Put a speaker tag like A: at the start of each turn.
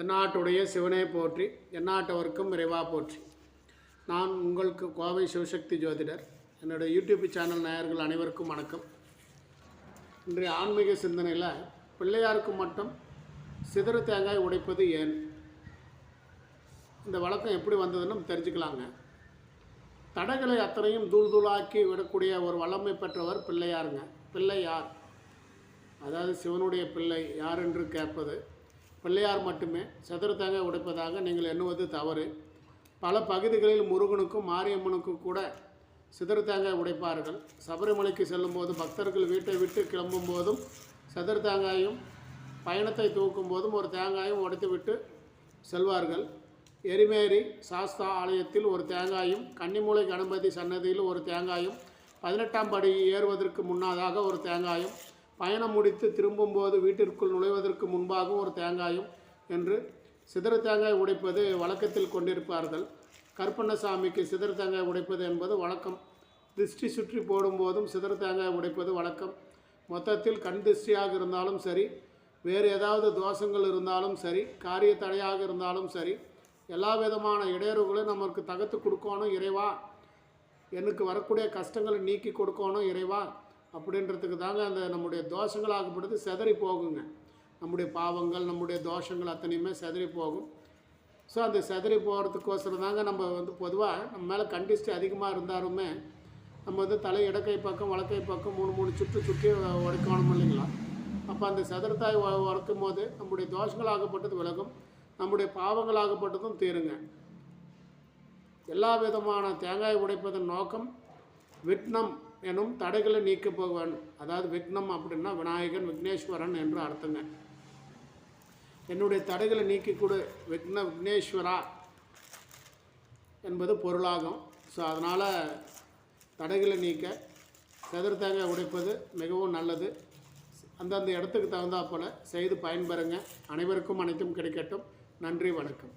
A: தென்னாட்டுடைய சிவனே போற்றி எந்நாட்டவர்க்கும் இறைவா போற்றி. நான் உங்களுக்கு கோவை சிவசக்தி ஜோதிடர். என்னுடைய யூடியூப் சேனல் நேயர்கள் அனைவருக்கும் வணக்கம். இன்றைய ஆன்மீக சிந்தனையில் பிள்ளையாருக்கு மட்டும் சிதறு தேங்காய் உடைப்பது ஏன்? இந்த வழக்கம் எப்படி வந்ததுன்னு தெரிஞ்சுக்கலாங்க. தடைகளை அத்தனையும் தூள் தூளாக்கி விடக்கூடிய ஒரு வல்லமை பெற்றவர் பிள்ளையாருங்க. பிள்ளை யார்? அதாவது சிவனுடைய பிள்ளை யார் என்று கேட்பது பிள்ளையார் மட்டுமே சதுர தேங்காய் உடைப்பதாக நீங்கள் எண்ணுவது தவறு. பல பகுதிகளில் முருகனுக்கும் மாரியம்மனுக்கும் கூட சிதற தேங்காய் உடைப்பார்கள். சபரிமலைக்கு செல்லும்போது பக்தர்கள் வீட்டை விட்டு கிளம்பும் போதும் சதுர தேங்காயும் பயணத்தை தூக்கும் போதும் ஒரு தேங்காயும் உடைத்துவிட்டு செல்வார்கள். எரிமேரி சாஸ்தா ஆலயத்தில் ஒரு தேங்காயும் கன்னிமூலை கணபதி சன்னதியில் ஒரு தேங்காயும் பதினெட்டாம் படி ஏறுவதற்கு முன்னதாக ஒரு தேங்காயும் பயணம் முடித்து திரும்பும்போது வீட்டிற்குள் நுழைவதற்கு முன்பாகவும் ஒரு தேங்காயும் என்று சிதற தேங்காய் உடைப்பது வழக்கத்தில் கொண்டிருப்பார்கள். கருப்பண்ணசாமிக்கு சிதற தேங்காய் உடைப்பது என்பது வழக்கம். திருஷ்டி சுற்றி போடும்போதும் சிதற தேங்காய் உடைப்பது வழக்கம். மொத்தத்தில் கண் திருஷ்டியாக இருந்தாலும் சரி வேறு ஏதாவது தோஷங்கள் இருந்தாலும் சரி காரிய தடையாக இருந்தாலும் சரி எல்லா விதமான இடையூறுகளும் நமக்கு தகர்த்து கொடுக்கணும் இறைவா. எனக்கு வரக்கூடிய கஷ்டங்களை நீக்கி கொடுக்கணும் இறைவா. அப்படின்றதுக்கு தாங்க அந்த நம்முடைய தோஷங்கள் ஆகப்படுது செதறி போகுங்க. நம்முடைய பாவங்கள் நம்முடைய தோஷங்கள் அத்தனையுமே செதறி போகும். ஸோ அந்த செதறி போகிறதுக்கோசரம் தாங்க நம்ம வந்து பொதுவாக நம்ம மேலே கண்டிஸ்ட் அதிகமாக இருந்தாலுமே நம்ம வந்து தலை இடக்கை பக்கம் வளக்கை பக்கம் மூணு மூணு சுற்று சுற்றி உடைக்கணும் இல்லைங்களா? அப்போ அந்த செதறத்தாய் உறக்கும் போது நம்முடைய தோஷங்கள் ஆகப்பட்டது விலகும் நம்முடைய பாவங்கள் ஆகப்பட்டதும் தீருங்க. எல்லா விதமான தேங்காய் உடைப்பதன் நோக்கம் விட்னம். எனும் தடைகளை நீக்க போவன். அதாவது விக்னம் அப்படின்னா விநாயகன் விக்னேஸ்வரன் என்று அர்த்தங்க. என்னுடைய தடைகளை நீக்கிக்கூட விக்ன விக்னேஸ்வரா என்பது பொருளாகும். ஸோ அதனால் தடைகளை நீக்க கதிர் தேங்காய் உடைப்பது மிகவும் நல்லது. அந்தந்த இடத்துக்கு தகுந்தாற்போல் செய்து பயன்பெறுங்க. அனைவருக்கும் அனைத்தும் கிடைக்கட்டும். நன்றி வணக்கம்.